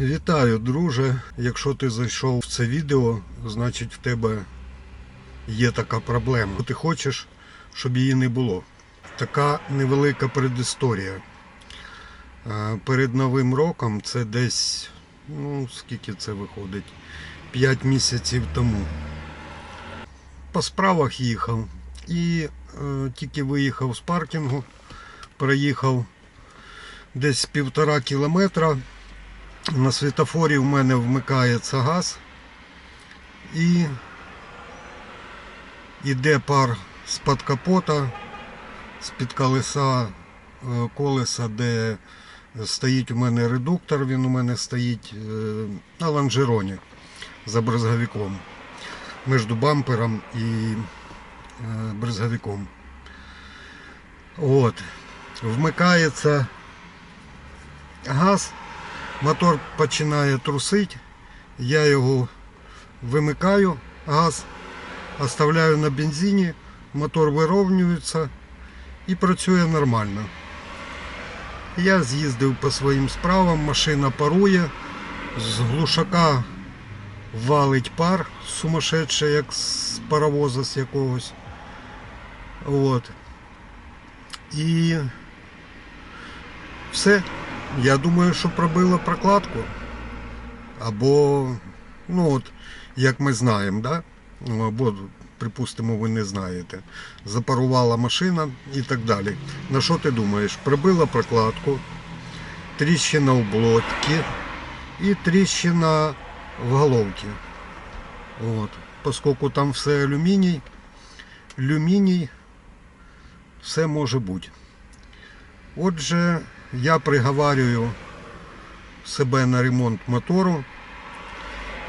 Вітаю, друже. Якщо ти зайшов в це відео, значить в тебе є така проблема. Ти хочеш, щоб її не було. Така невелика предісторія. Перед Новим роком це десь, ну скільки це виходить? 5 місяців тому. По справах їхав. І е, тільки виїхав з паркінгу, проїхав десь півтора кілометра. На світофорі в мене вмикається газ і йде пар з-під капота, з-під колеса, е, колеса, де стоїть у мене редуктор, він у мене стоїть е, на лонжероні за брезговиком. Між бампером і е, брезговиком. От. Вмикається газ. Мотор починає трусити, я його вимикаю, газ, оставляю на бензині, мотор вирівнюється і працює нормально. Я з'їздив по своїм справам, машина парує, з глушака валить пар сумасшедший, як з паровоза з якогось. От. І все. Я думаю, що пробила прокладку. Або, ну от, як ми знаємо, да? Ну, або, припустимо, ви не знаєте. Запарувала машина і так далі. На що ти думаєш? Пробила прокладку, тріщина в блотці і тріщина в головці. От. Поскольку там все алюміній, алюміній, все може бути. Отже, я приговарюю себе на ремонт мотору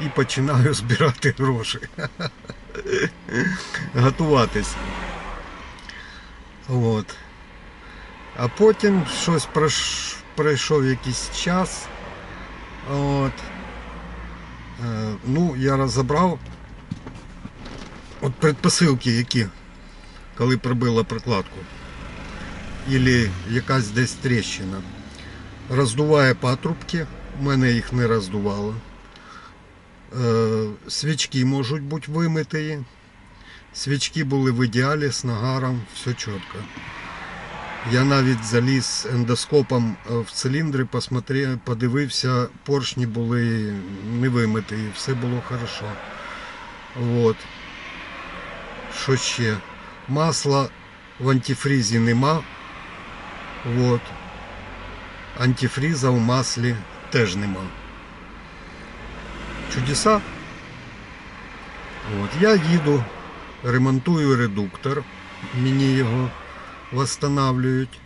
і починаю збирати гроші. Готуватись. От. А потім щось пройшов якийсь час. От. Е, Ну, я розібрав от предпосилки, які, коли прибила прокладку или якась десь тріщина. Роздуває патрубки, у мене їх не роздувало. Е, свічки можуть бути вимиті. Свічки були в ідеалі з нагаром, все чітко. Я навіть заліз ендоскопом е, в циліндри, посмотрев, подивився, поршні були не вимиті, все було хорошо. От. Що ще? Масла в антифрізі нема. От. Антифріза в маслі теж нема. Чудеса. От. Я їду, ремонтую редуктор, мені його восстанавливають.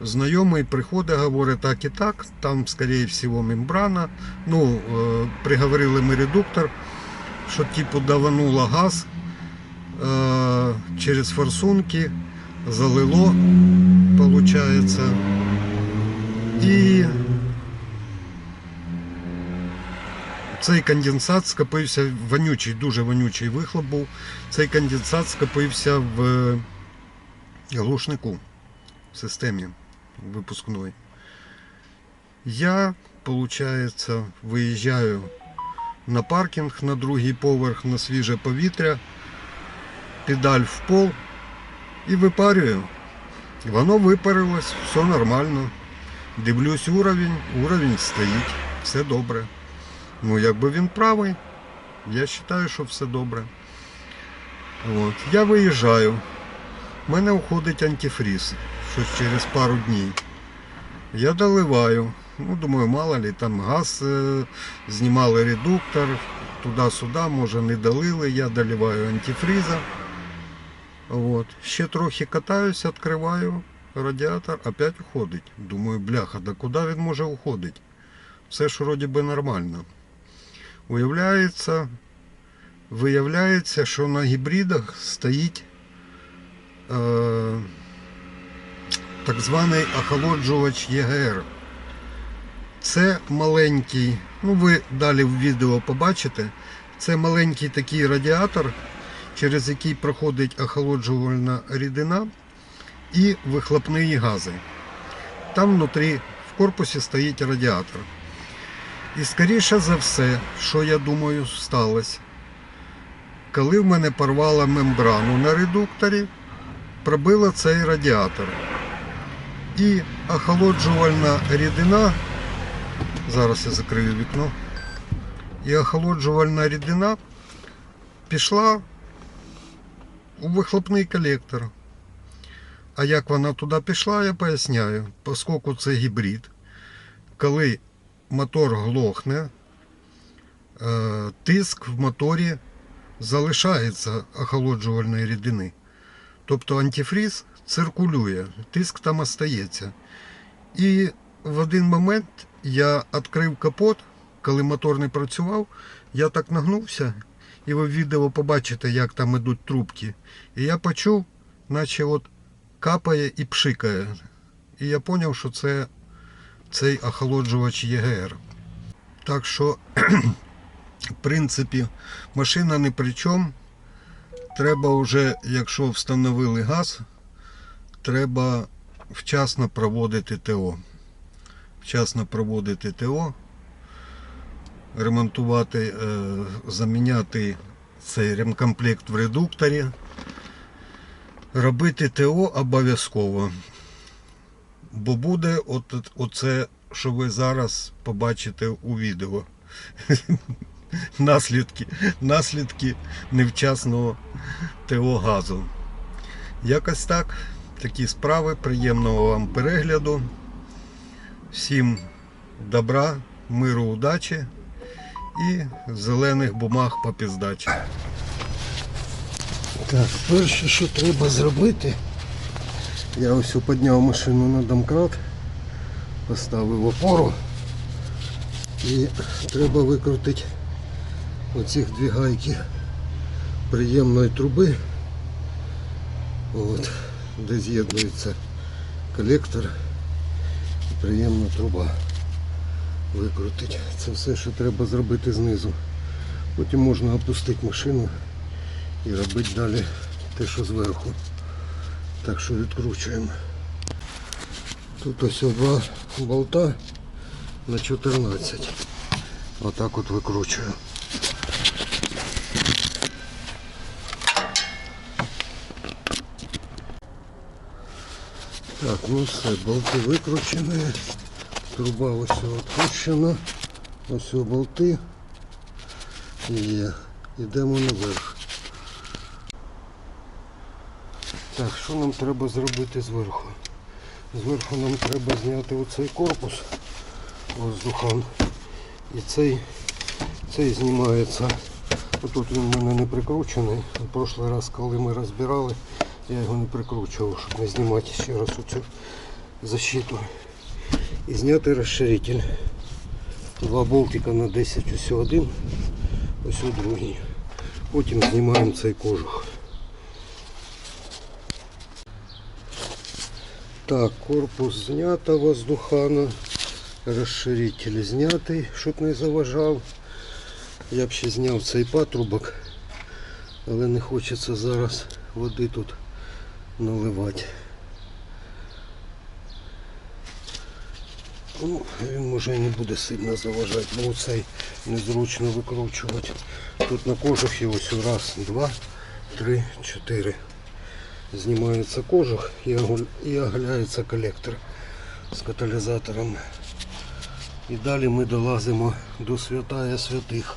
Знайомий приходить, говорить так і так, там, скоріше всього, мембрана. Ну, е, приговорили ми редуктор, що типу давануло газ е, через форсунки, залило получается. І цей конденсат скопився, вонючий, дуже вонючий вихлоп був. Цей конденсат скопився в глушнику в системі випускної. Я, виходить, виїжджаю на паркінг на другий поверх на свіже повітря, педаль в пол і випарюю. Воно випарилось, все нормально. Дивлюсь уровень, уровень стоїть, все добре. Ну, якби він правий, я вважаю, що все добре. От. Я виїжджаю. У мене уходить антифріз, щось через пару днів. Я доливаю. Ну, думаю, мало ли, там газ е, знімали редуктор, туди-сюди, може не долили, я доливаю антифріза. Вот. Ще трохи катаюсь, відкриваю радіатор, опять уходить. Думаю, бляха, да куди він може уходити? Все ж вроді би нормально. Уявляється, виявляється, що на гібридах стоїть е, так званий охолоджувач ЄГР. Це маленький, ну ви далі в відео побачите, це маленький такий радіатор, через який проходить охолоджувальна рідина і вихлопні гази. Там внутрі в корпусі стоїть радіатор. І скоріше за все, що я думаю, сталося, коли в мене порвала мембрану на редукторі, пробила цей радіатор. І охолоджувальна рідина, зараз я закрию вікно, і охолоджувальна рідина пішла у вихлопний колектор. А як вона туди пішла, я поясняю. Оскільки це гібрид, коли мотор глохне, е, тиск в моторі залишається охолоджувальної рідини. Тобто антифріз циркулює, тиск там остається. І в один момент я відкрив капот, коли мотор не працював, я так нагнувся, і ви в відео побачите, як там ідуть трубки. І я почув, наче от капає і пшикає. І я зрозумів, що це цей охолоджувач ЄГР. Так що, в принципі, машина не при чому. Треба вже, якщо встановили газ, треба вчасно проводити ТО. Вчасно проводити ТО, ремонтувати, е, заміняти цей ремкомплект в редукторі. Робити ТО обов'язково. Бо буде от, оце, що ви зараз побачите у відео. наслідки, наслідки невчасного ТО газу. Якось так. Такі справи. Приємного вам перегляду. Всім добра, миру, удачі і зелених бумаг по піздачі. Так, перше, що треба зробити, я ось підняв машину на домкрат, поставив опору і треба викрутити оці дві гайки приємної труби, от, де з'єднується колектор і приємна труба. Викрутити. Це все, що треба зробити знизу. Потім можна опустити машину і робити далі те, що зверху. Так що відкручуємо. Тут ось два болта на 14. Отак от викручую. Так, ну все, болти викручені. Труба ось відкручена. Ось болти. Є. Йдемо наверх. Так, що нам треба зробити зверху? Зверху нам треба зняти оцей корпус воздухан. І цей, цей знімається. Отут він в мене не прикручений. В прошлий раз, коли ми розбирали, я його не прикручував, щоб не знімати ще раз оцю защиту. І зняти розширитель. Два болтика на 10, ось один, ось другий. Потім знімаємо цей кожух. Так, корпус знято воздухана. Розширитель знятий, щоб не заважав. Я б ще зняв цей патрубок, але не хочеться зараз води тут наливати. Ну, він може і не буде сильно заважати, бо цей незручно викручувати. Тут на кожухі ось раз, два, три, чотири. Знімається кожух і оголяється колектор з каталізатором. І далі ми долазимо до святая святих,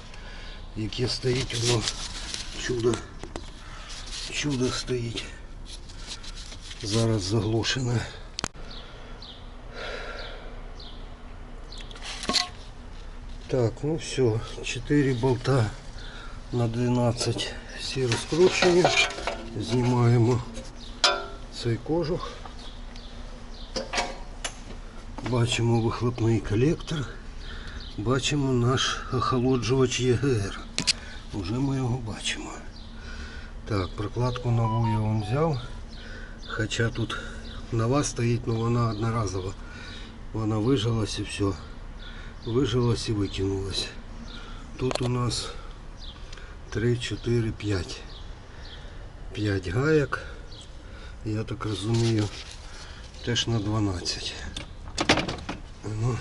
яке стоїть воно чудо. Чудо стоїть. Зараз заглушене. Так, ну все, 4 болта на 12 всі розкручені. Знімаємо цей кожух. Бачимо вихлопний колектор. Бачимо наш охолоджувач ЄГР. Уже ми його бачимо. Так, прокладку нову я вам взяв. Хоча тут нова стоїть, але вона одноразова. Вона вижилась і все. Вижилась і викинулась. Тут у нас 3, 4, 5. 5 гаяк. Я так розумію, теж на 12. Ну.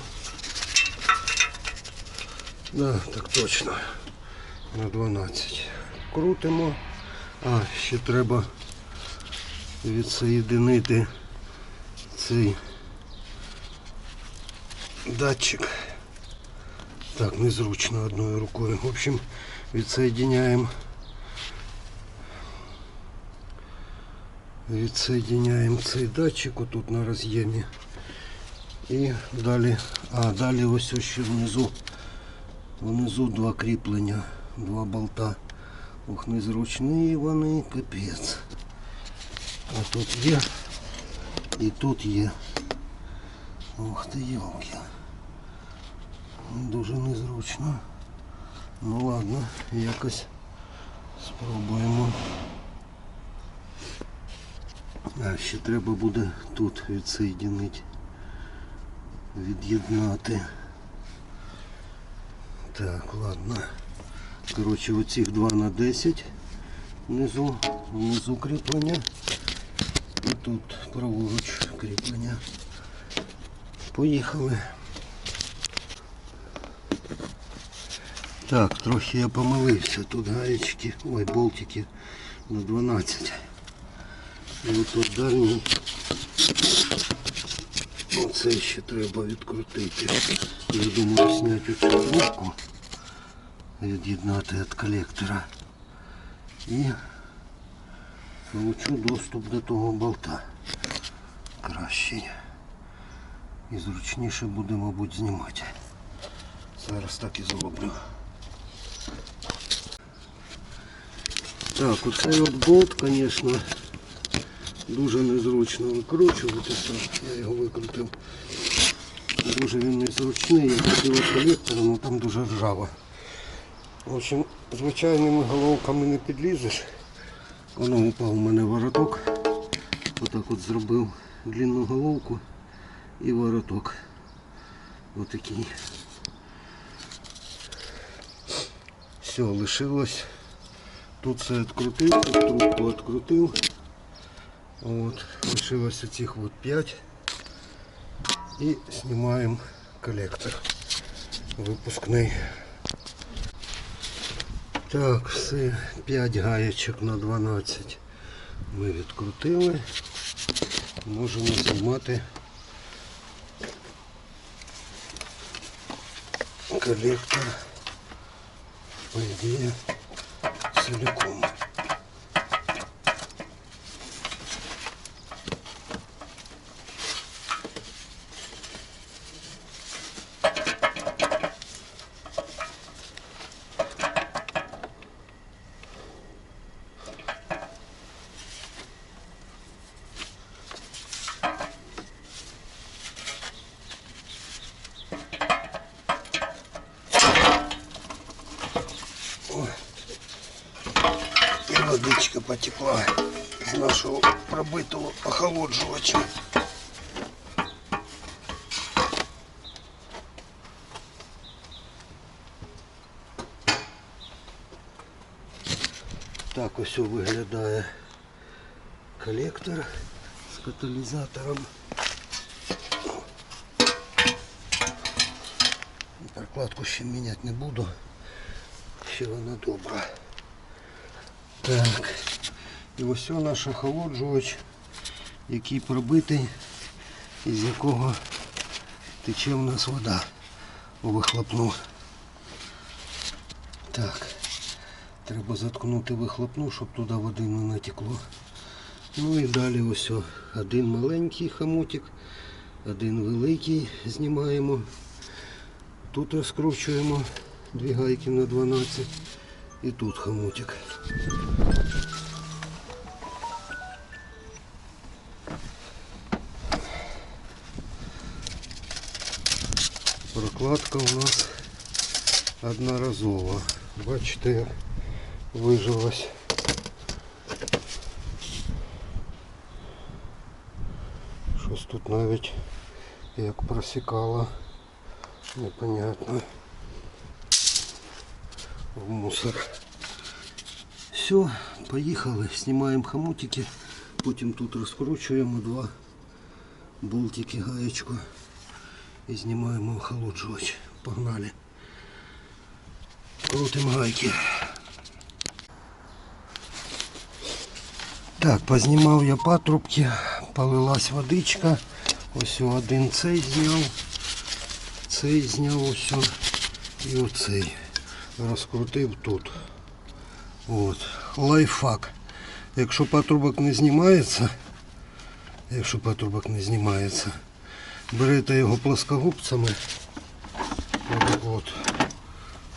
Да, так точно. На 12. Крутимо. А, ще треба відсоєдинити цей датчик. Так, незручно одною рукою. В общем, відсоєдиняємо. Відсоєдиняємо цей датчик отут на роз'ємі. І далі, а далі ось ось ще внизу. Внизу два кріплення, два болта. Ох, незручні вони, капець. А тут є. І тут є. Ох ти йолки. Дуже незручно. Ну ладно, якось спробуємо. А ще треба буде тут відсоєдинити, від'єднати. Так, ладно. Коротше, оцих 2 на 10 внизу, внизу кріплення. І тут праворуч кріплення. Поїхали. Так, трохи я помилився. Тут гаєчки, ой, болтики на 12. І отут дальній. Оце ще треба відкрутити. Я думаю зняти цю трубку, від'єднати від колектора. І получу доступ до того болта. Кращий. І зручніше буде, мабуть, знімати. Зараз так і зроблю. Так, оцей от болт, звісно, дуже незручно викручуватися. Я його викрутив. Дуже він незручний, я хотів колектор, але там дуже ржаво. В общем, звичайними головками не підлізеш. Воно упав у мене вороток. Отак от зробив длинну головку і вороток. Отакий. Все, лишилось. Тут все відкрутив, тут трубку відкрутив. От, лишилось цих вот 5. І знімаємо колектор випускний. Так, все, 5 гаєчок на 12 ми відкрутили. Можемо знімати колектор, по ідеї, целиком. пробитого охолоджувача. Так ось виглядає колектор з каталізатором. Прокладку ще міняти не буду. Ще вона добра. Так. І ось о наш охолоджувач, який пробитий, із якого тече в нас вода у вихлопну. Так. Треба заткнути вихлопну, щоб туди води не натекло. Ну і далі ось один маленький хомутик, один великий знімаємо. Тут розкручуємо дві гайки на 12 і тут хомутик. Прокладка у нас одноразова. Бачите, як вижилась. Щось тут навіть як просікало. Непонятно. В мусор. Все, поїхали. Знімаємо хомутики. Потім тут розкручуємо два болтики гаєчку І знімаємо охолоджувач. Погнали. крутим гайки. Так, познімав я патрубки, полилась водичка. Ось один цей зняв, цей зняв ось і оцей. Розкрутив тут. От. Лайфхак. Якщо патрубок не знімається, якщо патрубок не знімається, берете його плоскогубцями. От.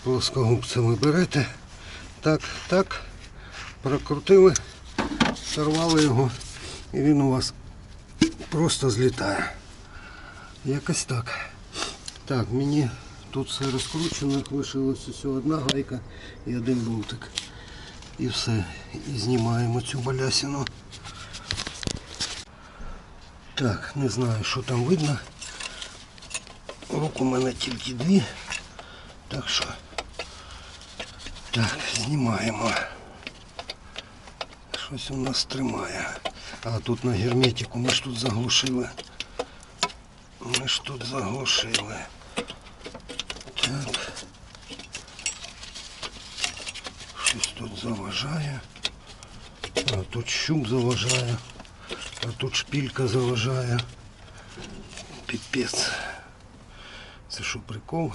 Плоскогубцями берете. Так, так. Прокрутили, сорвали його і він у вас просто злітає. Якось так. Так, мені тут все розкручено, лишилася всього одна гайка і один болтик. І все. І знімаємо цю балясину. Так, не знаю, що там видно. Рук у мене тільки дві. Так що. Так, знімаємо. Щось у нас тримає. А тут на герметику ми ж тут заглушили. Ми ж тут заглушили. Так. Щось тут заважає. А тут щуп заважає. А тут шпілька заважає. Піпець. Це що прикол?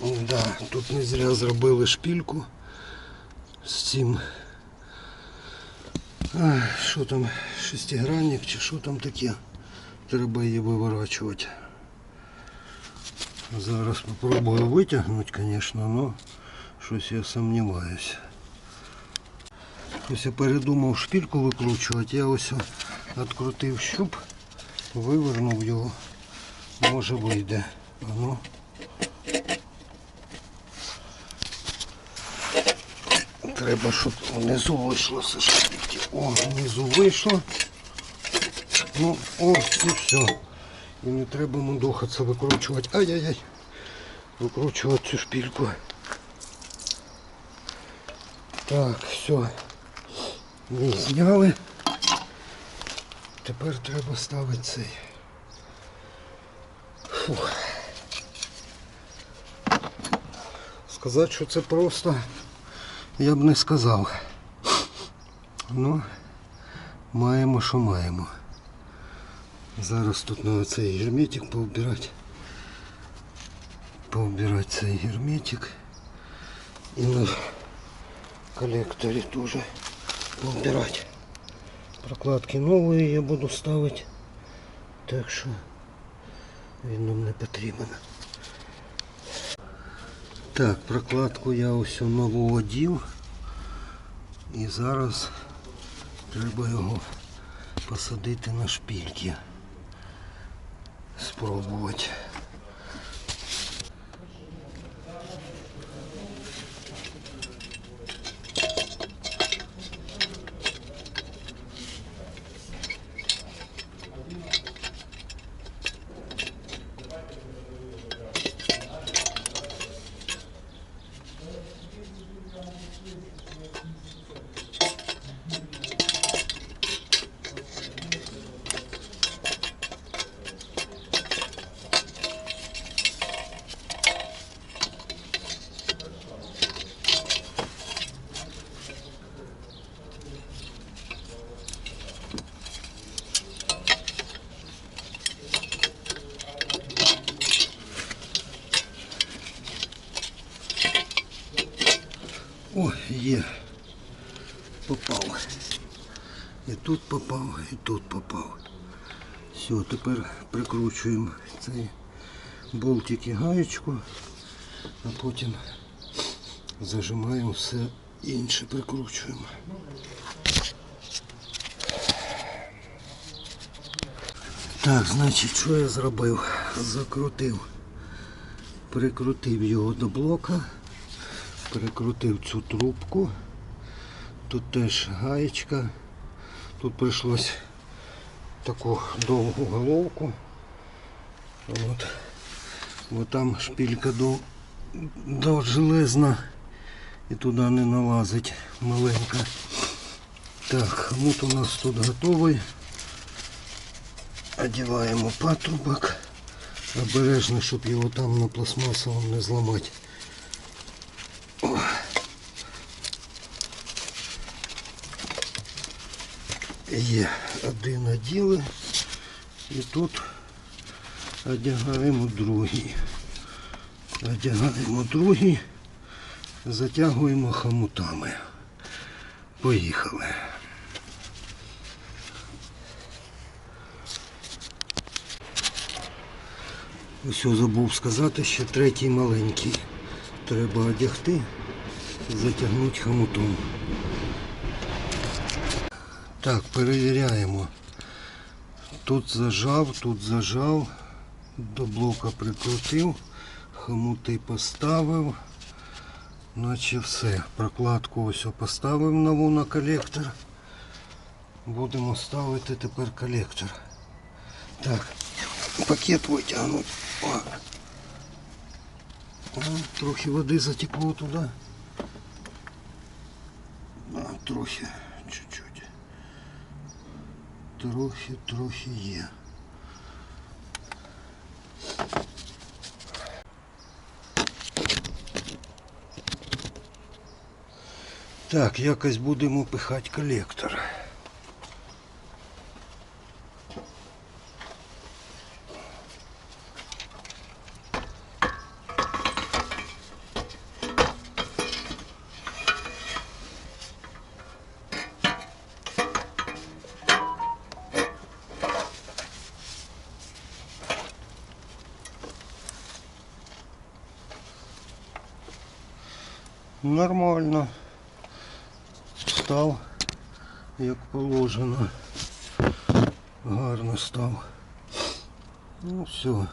Да, тут не зря зробили шпільку з цим. Що там, шестигранник чи що там таке? Треба її виворачувати. Зараз спробую витягнути, звісно, але щось я сумніваюся. Ось я передумав шпільку викручувати, я ось відкрутив щуп, вивернув його, може вийде. А ну. Треба, щоб внизу вийшло все шпильки. О, внизу вийшло. Ну, о, і все. І не треба мудохатися викручувати. Ай-яй-яй. Викручувати цю шпильку. Так, все. Ми зняли. Тепер треба ставити цей. Фух. Сказати, що це просто я б не сказав. Ну, маємо, що маємо. Зараз тут треба цей герметик поубирати. Поубирати цей герметик. І на коллекторі теж поубирати. Прокладки нові я буду ставити. Так що він нам не потрібен. Так, прокладку я ось нову одів. І зараз треба його посадити на шпильки. Спробувати. О, є. Попав. І тут попав, і тут попав. Все, тепер прикручуємо цей болтик і гаєчку, а потім зажимаємо все інше, прикручуємо. Так, значить, що я зробив? Закрутив, прикрутив його до блока перекрутив цю трубку. Тут теж гаєчка. Тут прийшлось таку довгу головку. От. Бо там до, железна і туди не налазить маленька. Так, хомут у нас тут готовий. Одіваємо патрубок. Обережно, щоб його там на пластмасовому не зламати. Є один оділи. І тут одягаємо другий. Одягаємо другий, затягуємо хомутами. Поїхали. Ось забув сказати, що третій маленький. Треба одягти затягнути хомутом. Так, перевіряємо. Тут зажав, тут зажав, до блока прикрутив, хомути поставив. Наче все. Прокладку ось поставив нову на колектор. Будемо ставити тепер колектор. Так, пакет. О, трохи води затекло туди. Трохи. Трохи, трохи є. Так, якось будемо пихати колектор. Нормально. Став, як положено. Гарно став. Ну все.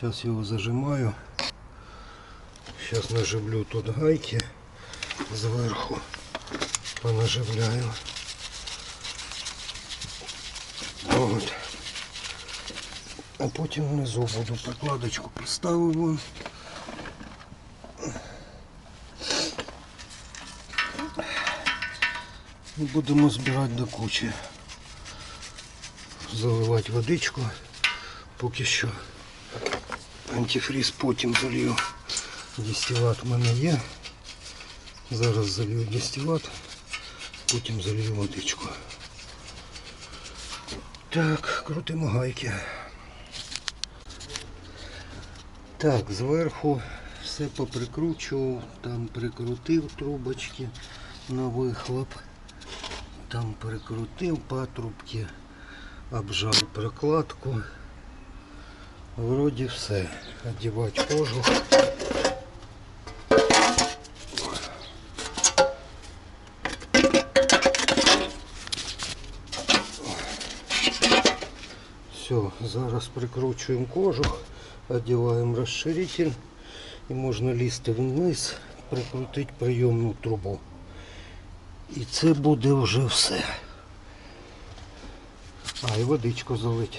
Зараз його зажимаю. Зараз наживлю тут гайки зверху. Понаживляю. От. А потім внизу буду прикладочку поставив вон. І будемо збирати до кучі. Заливати водичку. Поки що антифріз потім залью. Дистилат в мене є. Зараз залью дистилат, потім залью водичку. Так, крутимо гайки. Так, зверху все поприкручував, там прикрутив трубочки на вихлоп. Там прикрутив патрубки, обжав прокладку. Вроді все. Одівати кожух. Все, зараз прикручуємо кожух, одіваємо розширитель і можна лізти вниз, прикрутити прийомну трубу. І це буде вже все. А, і водичку залить.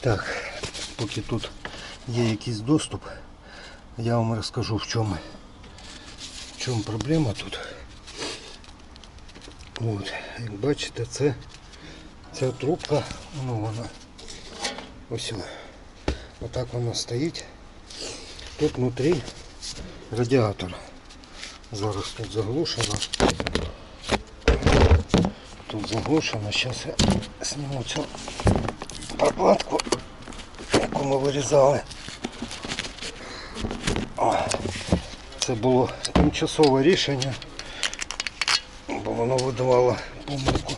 Так, поки тут є якийсь доступ, я вам розкажу в чому, в чому проблема тут. От, як бачите, це ця трубка, ну вона ось вона. Отак вона стоїть. Тут внутрі радіатор. Зараз тут заглушено. Тут заглушено. Зараз я зніму цю прокладку, яку ми вирізали. О, це було тимчасове рішення, бо воно видавало помилку.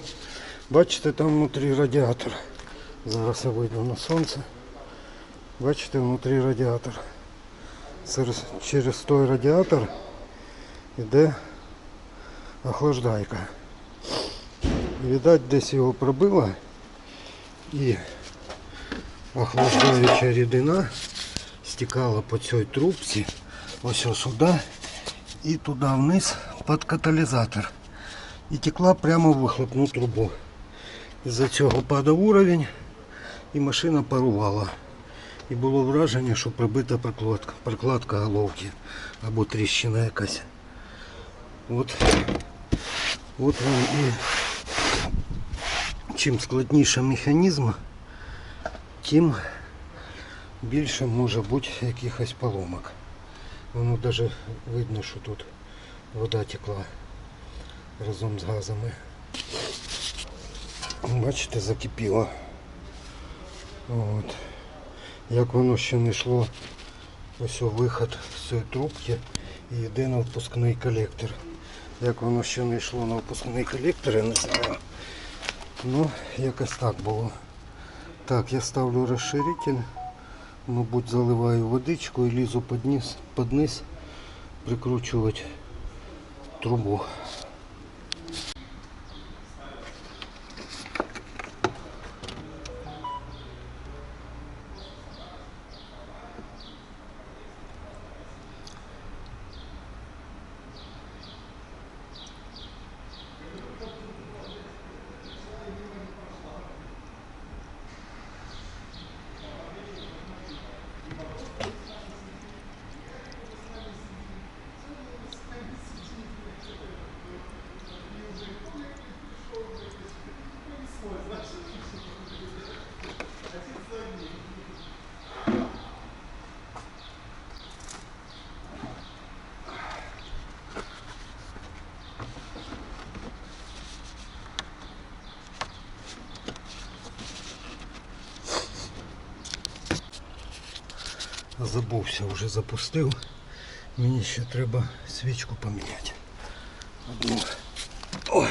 Бачите, там внутрі радіатор. Зараз я вийду на сонце. Бачите, внутрі радіатор. Через, той радіатор йде охлаждайка. Видать, десь його пробило і охлаждаюча рідина стікала по цій трубці ось ось сюди і туди вниз під каталізатор. І текла прямо в вихлопну трубу. Із-за цього падав уровень і машина парувала. І було враження, що прибита прокладка, прокладка головки або тріщина якась. От, от вам і чим складніше механізм, тим більше може бути якихось поломок. Воно навіть видно, що тут вода текла разом з газами. Бачите, закипіло. От. Як воно ще не йшло, ось виход з цієї трубки і йде на впускний колектор. Як воно ще не йшло на впускний колектор, я не знаю. Ну, якось так було. Так, я ставлю розширитель, мабуть, заливаю водичку і лізу під низ, під низ прикручувати трубу. Забувся, вже запустив. Мені ще треба свічку поміняти. Одну. О,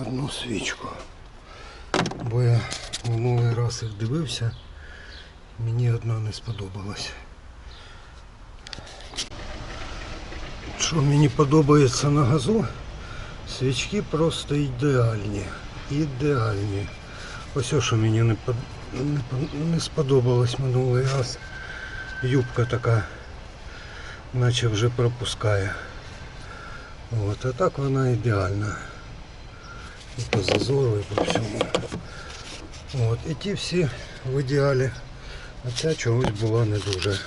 одну свічку. Бо я минулий раз їх дивився, мені одна не сподобалась. Що мені подобається на газу, свічки просто ідеальні. Ідеальні. Ось що мені не, не, не сподобалось минулий раз. Юбка така, наче вже пропускає. От, а так вона ідеальна. І по зазору, і по всьому. От, і ті всі в ідеалі. А ця чогось була не дуже.